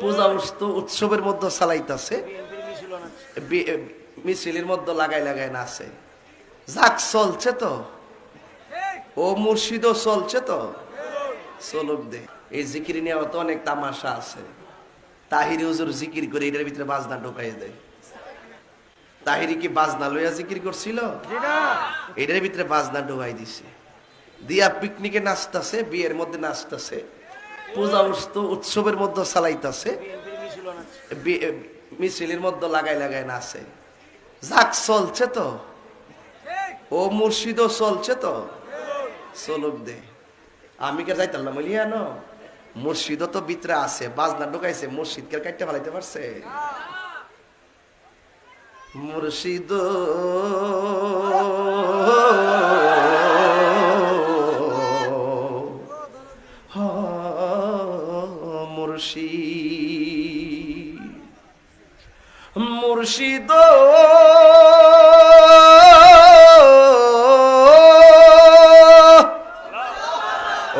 পূজা উৎস- উৎসবের মধ্যে চালাইতাছে। মিছিলের মধ্যে লাগাই লাগাই নাচে যাক, চলছে তো। ও মুর্শিদও চলছে তো। চলুক দে। এই জিকির নিয়ে তো অনেক তামাশা আছে। তাহিরি হুজুর জিকির করে এটার ভিতরে বাজনা ঢুকাই দেয়। তাহিরি কি বাজনা লইয়া জিকির করছিল? এটার ভিতরে বাজনা ঢুকাই দিছে। দিয়া পিকনিকে নাচতেছে, বিয়ের মধ্যে নাচতাছে। পূজা উৎস- উৎসবের মধ্যে চালাইতাছে। মিছিলের মধ্যে লাগাই লাগাই নাচে। যাক চলছে তো। ও মুর্শিদও চলছে তো। চলুক দে। আমি কে যাইতাম না বলি ন? মুর্শিদও তো ভিতরে আছে বাজনা ঢুকাইছে মুর্শিদ কে কাটতে ফেলাইতে পারছে? মুর্শিদ মুর্শিদ মুর্শিদ।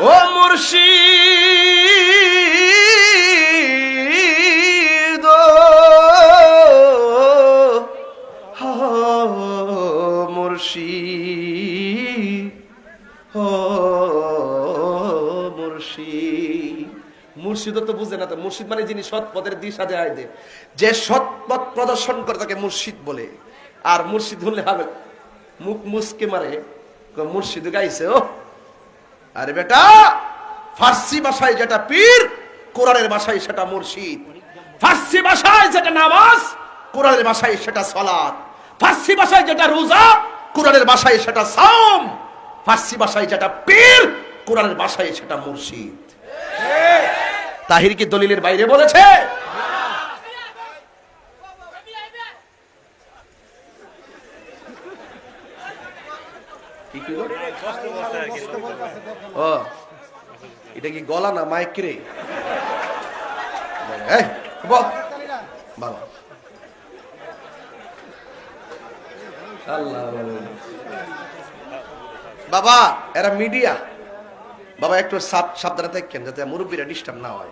ও মুর্শিদ। মুর্শিদ। মুর্শিদ মুর্শিদ তো বুঝে না তো, মুর্শিদ মানে যিনি সৎ পথের দিশা দেয় দে। যে সৎ পথ প্রদর্শন করে তাকে মুর্শিদ বলে। আর মুর্শিদ হলে হবে, মুখ মুসকে মারে। মুর্শিদ গাইছে, ও। আরে বেটা, ফার্সি ভাষায় যেটা পীর, কোরআনের ভাষায় সেটা মুর্শিদ। ফার্সি ভাষায় যেটা নামাজ, কোরআনের ভাষায় সেটা সলাৎ ফার্সি ভাষায় যেটা রোজা, কোরআনের ভাষায় সেটা সাওম। ফার্সি ভাষায় যেটা পীর, কোরআনের ভাষায় সেটা মুর্শিদ। তাহির কি দলিলের বাইরে বলেছে? এটা কি গলা না মাইক রে? বাবা বাবা, এরা মিডিয়া। বাবা, একটু সাব- সাবধানে থাকেন যাতে মুরব্বীরা ডিস্টার্ব না হয়।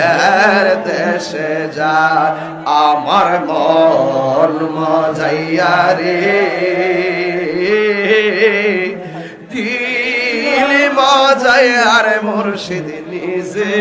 এর দেশে যায়। আমার মন মজাইয়া রে। দিল আর মুর্শিদ নিজে।